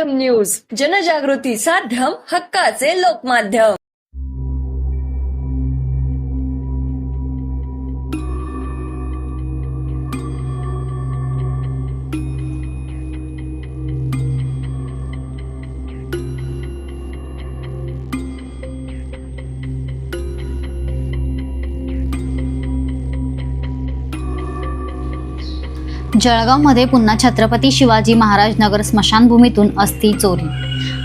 लोकमाध्यम news जनजागृती साध्यम हक्काचे लोकमाध्यम. जळगावमध्ये पुन्हा छत्रपती शिवाजी महाराज नगर स्मशानभूमीतून अस्थि चोरी.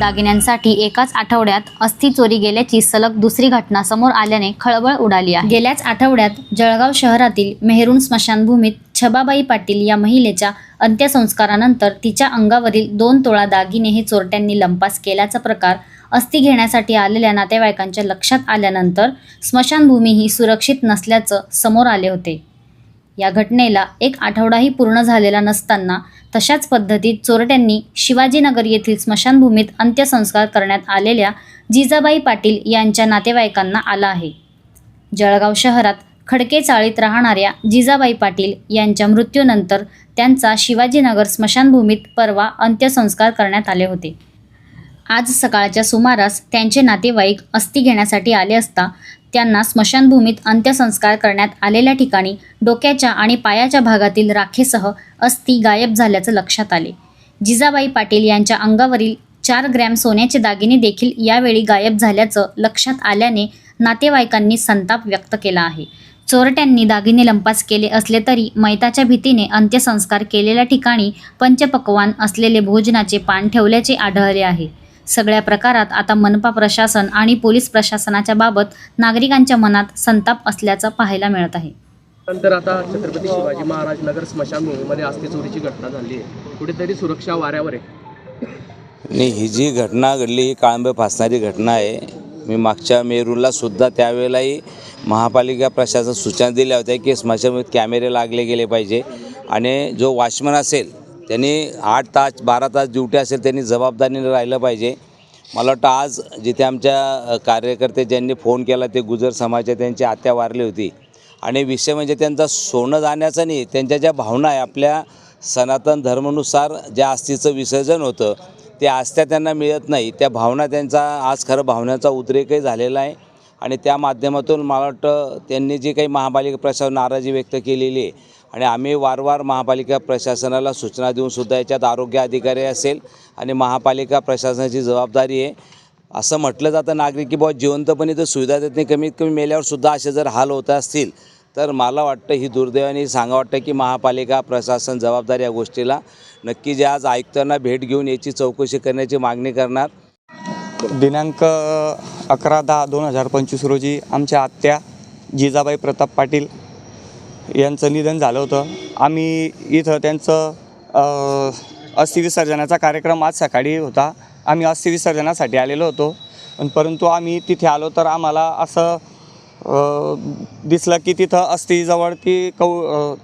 दागिन्यांसाठी एकाच आठवड्यात अस्थि चोरी गेल्याची सलग दुसरी घटना समोर आल्याने खळबळ उडाली आहे. गेल्याच आठवड्यात जळगाव शहरातील मेहरून स्मशानभूमीत छबाबाई पाटील या महिलेच्या अंत्यसंस्कारानंतर तिच्या अंगावरील दोन तोळा दागिने हे चोरट्यांनी लंपास केल्याचा प्रकार अस्थि घेण्यासाठी आलेल्या नातेवाईकांच्या लक्षात आल्यानंतर स्मशानभूमी ही सुरक्षित नसल्याचं समोर आले होते. या घटनेला एक आठवडाही पूर्ण झालेला नसताना तशाच पद्धतीत चोरट्यांनी शिवाजीनगर येथील स्मशानभूमीत अंत्यसंस्कार करण्यात आलेल्या जिजाबाई पाटील यांच्या नातेवाईकांना आला आहे. जळगाव शहरात खडके चाळीत राहणाऱ्या जिजाबाई पाटील यांच्या मृत्यूनंतर त्यांचा शिवाजीनगर स्मशानभूमीत परवा अंत्यसंस्कार करण्यात आले होते. आज सकाळच्या सुमारास त्यांचे नातेवाईक अस्थि घेण्यासाठी आले असता त्यांना स्मशानभूमीत अंत्यसंस्कार करण्यात आलेल्या ठिकाणी डोक्याच्या आणि पायाच्या भागातील राखेसह अस्थि गायब झाल्याचं लक्षात आले. जिजाबाई पाटील यांच्या अंगावरील चार ग्रॅम सोन्याचे दागिने देखील यावेळी गायब झाल्याचं लक्षात आल्याने नातेवाईकांनी संताप व्यक्त केला आहे. चोरट्यांनी दागिने लंपास केले असले तरी मैताच्या भीतीने अंत्यसंस्कार केलेल्या ठिकाणी पंचपक्वान असलेले भोजनाचे पान ठेवल्याचे आढळले आहे. सगळ्या प्रकारात आता मनपा प्रशासन आणि पोलीस प्रशासनाच्या बाबत नागरिकांच्या मनात संताप असल्याचं पाहायला मिळत आहे. नंतर आता छत्रपती शिवाजी महाराज नगर स्मशानभूमीमध्ये अस्थि चोरीची घटना झाली आहे. कुठेतरी सुरक्षा वाऱ्यावर आहे. ही जी घटना घडली ही काळंबे फासणारी घटना आहे. मी मागच्या मेरूरला सुद्धा त्यावेळेलाही महापालिका प्रशासन सूचना दिल्या होत्या की स्मशानभूमीत कॅमेरे लागले गेले पाहिजे. आणि जो वॉचमन असेल त्यांनी आठ तास बारा तास ड्युटी असेल त्यांनी जबाबदारीने राहिलं पाहिजे. मला वाटतं आज जिथे आमच्या कार्यकर्ते ज्यांनी फोन केला ते गुजर समाजात त्यांची आत्या वारली होती. आणि विषय म्हणजे त्यांचा सोनं जाण्याचा नाही त्यांच्या ज्या भावना आहे आपल्या सनातन धर्मानुसार ज्या आस्थीचं विसर्जन होतं ते आस्त्या त्यांना मिळत नाही. त्या भावना त्यांचा आज खरं भावनेचा उद्रेकही झालेला आहे. आणि त्या माध्यमातून मला वाटतं त्यांनी जी काही महापालिका प्रशासन नाराजी व्यक्त केलेली आहे आणि आम्ही वारंवार महापालिका प्रशासनाला सूचना देऊनसुद्धा याच्यात आरोग्य अधिकारी असेल आणि महापालिका प्रशासनाची जबाबदारी आहे. असं म्हटलं जातं नागरिक की बुवा जिवंतपणे तर सुविधा देत नाही कमीत कमी मेल्यावरसुद्धा असे जर हाल होत असतील तर मला वाटतं ही दुर्दैवाने सांगा वाटतं की महापालिका प्रशासन जबाबदार या गोष्टीला. नक्की जे आज आयुक्तांना भेट घेऊन याची चौकशी करण्याची मागणी करणार. दिनांक अकरा दहा दोन हजार पंचवीस रोजी आमच्या आत्या जिजाबाई प्रताप पाटील यांचं निधन झालं होतं. आम्ही इथं त्यांचं अस्थिविसर्जनाचा अस्थि विसर्जनाचा कार्यक्रम आज सकाळी होता. आम्ही अस्थि विसर्जनासाठी आलेलो होतो. पण परंतु आम्ही तिथे आलो तर आम्हाला असं दिसलं की तिथं अस्थिजवळ ती कौ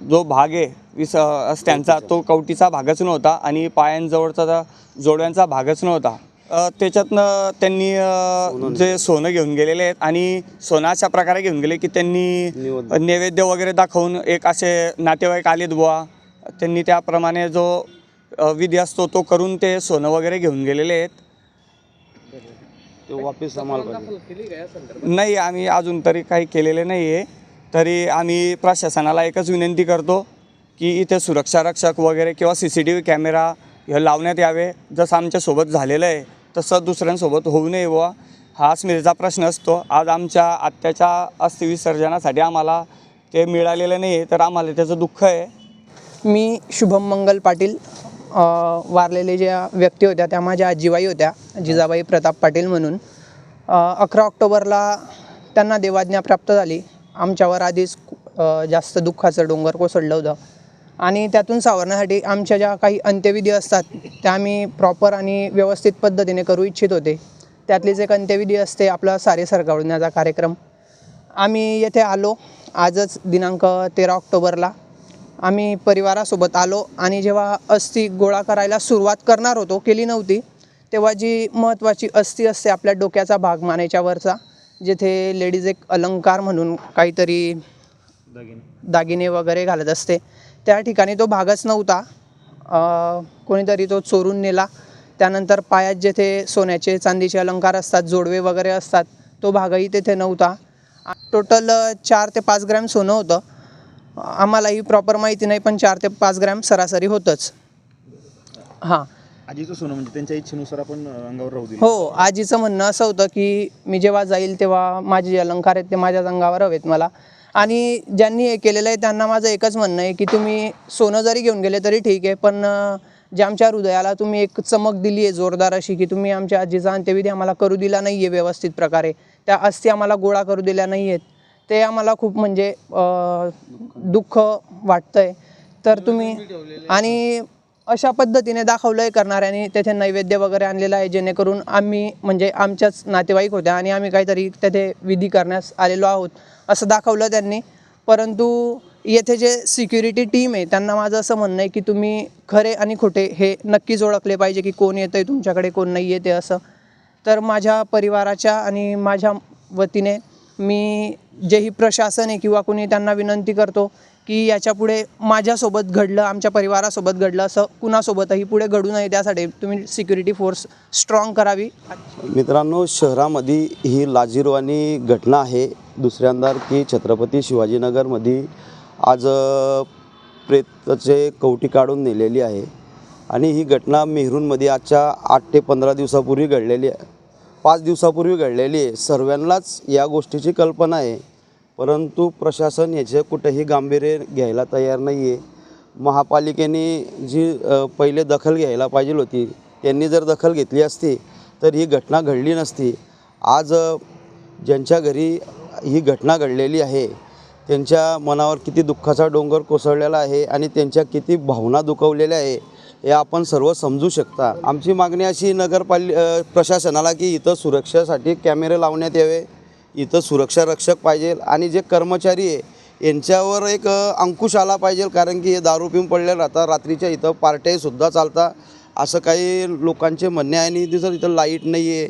जो भाग आहे विस अस्त्यांचा तो कवटीचा भागच नव्हता आणि पायांजवळचा जोड्यांचा भागच नव्हता. त्याच्यातनं त्यांनी जे सोनं घेऊन गेलेले आहेत आणि सोनं अशा प्रकारे घेऊन गेले की त्यांनी नैवेद्य. वगैरे दाखवून एक असे नातेवाईक आलेत बुवा. त्यांनी त्याप्रमाणे जो विधी असतो तो करून ते सोनं वगैरे घेऊन गेलेले आहेत. ते वापस आम्हाला नाही आम्ही अजून तरी काही केलेले नाही आहे तरी आम्ही प्रशासनाला एकच विनंती करतो की इथे सुरक्षा रक्षक वगैरे किंवा C C T V camera हे लावण्यात यावे. जसं आमच्यासोबत झालेलं आहे तसं दुसऱ्यांसोबत होऊ नये व हा स्मिरेचा प्रश्न असतो. आज आमच्या आत्याच्या अस्थिविसर्जनासाठी आम्हाला ते मिळालेलं नाही आहे तर आम्हाला त्याचं दुःख आहे. मी शुभम मंगल पाटील वारलेले ज्या व्यक्ती होत्या त्या माझ्या आजीबाई होत्या जिजाबाई प्रताप पाटील म्हणून. अकरा ऑक्टोबरला त्यांना देवाज्ञा प्राप्त झाली. आमच्यावर आधीच जास्त दुःखाचं डोंगर कोसळलं होतं. आणि त्यातून सावरण्यासाठी आमच्या ज्या काही अंत्यविधी असतात त्या आम्ही प्रॉपर आणि व्यवस्थित पद्धतीने करू इच्छित होते. त्यातलीच एक अंत्यविधी असते आपला सारे सरगावण्याचा कार्यक्रम. आम्ही येथे आलो आजच दिनांक तेरा ऑक्टोबरला. आम्ही परिवारासोबत आलो आणि जेव्हा अस्थि गोळा करायला सुरुवात करणार होतो केली नव्हती तेव्हा जी महत्त्वाची अस्थि असते आपल्या डोक्याचा भाग मानेच्या वरचा जेथे लेडीज एक अलंकार म्हणून काहीतरी दागिने वगैरे घालत असते. त्या ठिकाणी तो भागच नव्हता. कोणीतरी तो चोरून नेला. त्यानंतर पायात जेथे सोन्याचे चांदीचे अलंकार असतात जोडवे वगैरे असतात तो भागही तेथे नव्हता. टोटल चार ते पाच ग्रॅम सोनं होतं. आम्हालाही प्रॉपर माहिती नाही पण चार ते पाच ग्रॅम सरासरी होतंच. हां. आजीचं सोनं म्हणजे त्यांच्या इच्छेनुसार आपण अंगावर राहू हो आजीचं म्हणणं असं होतं की मी जेव्हा जाईल तेव्हा माझे जे अलंकार आहेत ते माझ्याच अंगावर हवेत मला. आणि ज्यांनी हे केलेलं आहे त्यांना माझं एकच म्हणणं आहे की तुम्ही सोनं जरी घेऊन गेले तरी ठीक आहे पण जे आमच्या हृदयाला तुम्ही एक चमक दिली आहे जोरदार अशी की तुम्ही आमच्या आजीचा अंत्यविधी आम्हाला करू दिला नाही आहे व्यवस्थित प्रकारे. त्या अस्थी आम्हाला गोळा करू दिल्या नाही आहेत ते आम्हाला खूप म्हणजे दुःख वाटतं आहे तर तुम्ही आणि अशा पद्धतीने दाखवलंय करणाऱ्यांनी तेथे नैवेद्य वगैरे आणलेलं आहे जेणेकरून आम्ही म्हणजे आमच्याच नातेवाईक होत्या आणि आम्ही काहीतरी तेथे विधी करण्यास आलेलो आहोत असं दाखवलं त्यांनी. परंतु येथे जे सिक्युरिटी टीम आहे त्यांना माझं असं म्हणणं आहे की तुम्ही खरे आणि खोटे हे नक्कीच ओळखले पाहिजे की कोण येतं आहे तुमच्याकडे कोण नाही येते असं. तर माझ्या परिवाराच्या आणि माझ्या वतीने मी जेही प्रशासन आहे किंवा कोणी त्यांना विनंती करतो की याच्यापुढे माझ्यासोबत घडलं आमच्या परिवारासोबत घडलं असं कुणासोबतही पुढे घडू नये त्यासाठी तुम्ही सिक्युरिटी फोर्स स्ट्रॉंग करावी. मित्रांनो शहरामध्ये ही लाजीरवाणी घटना आहे. दुसऱ्यांदा की छत्रपती शिवाजीनगरमध्ये आज प्रेताचे कवटी काढून नेलेली आहे. आणि ही घटना मेहरूनमध्ये आजच्या आठ ते पंधरा दिवसापूर्वी घडलेली आहे. पाच दिवसापूर्वी घडलेली आहे. सर्वांनाच या गोष्टीची कल्पना आहे. परंतु प्रशासन याचे कुठेही गांभीर्य घ्यायला तयार नाही आहे महापालिकेने जी पहिले दखल घ्यायला पाहिजे होती त्यांनी जर दखल घेतली असती तर ही घटना घडली नसती. आज ज्यांच्या घरी ही घटना घडलेली आहे त्यांच्या मनावर किती दुःखाचा डोंगर कोसळलेला आहे आणि त्यांच्या किती भावना दुखवलेल्या आहे हे आपण सर्व समजू शकता. आमची मागणी अशी नगरपालि प्रशासनाला की इथं सुरक्षेसाठी कॅमेरे लावण्यात यावे. इथं सुरक्षा रक्षक पाहिजे आणि जे कर्मचारी आहे यांच्यावर एक अंकुश आला पाहिजे कारण की हे दारू पिऊन पडले राहतात रात्रीच्या इथं पार्ट्यासुद्धा चालतात असं काही लोकांचे म्हणणे आहे आणि जर इथं लाइट नाही आहे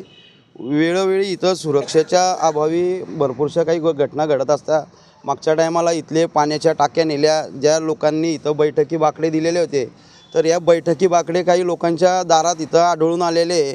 वेळोवेळी इथं सुरक्षेच्या अभावी भरपूरशा काही घटना घडत असतात मागच्या टायमाला इथले पाण्याच्या टाक्या नेल्या ज्या लोकांनी इथं बैठकी बाकडे दिलेले होते. तर या बैठकी बाकडे काही लोकांच्या दारात इथं आढळून आलेले आहे.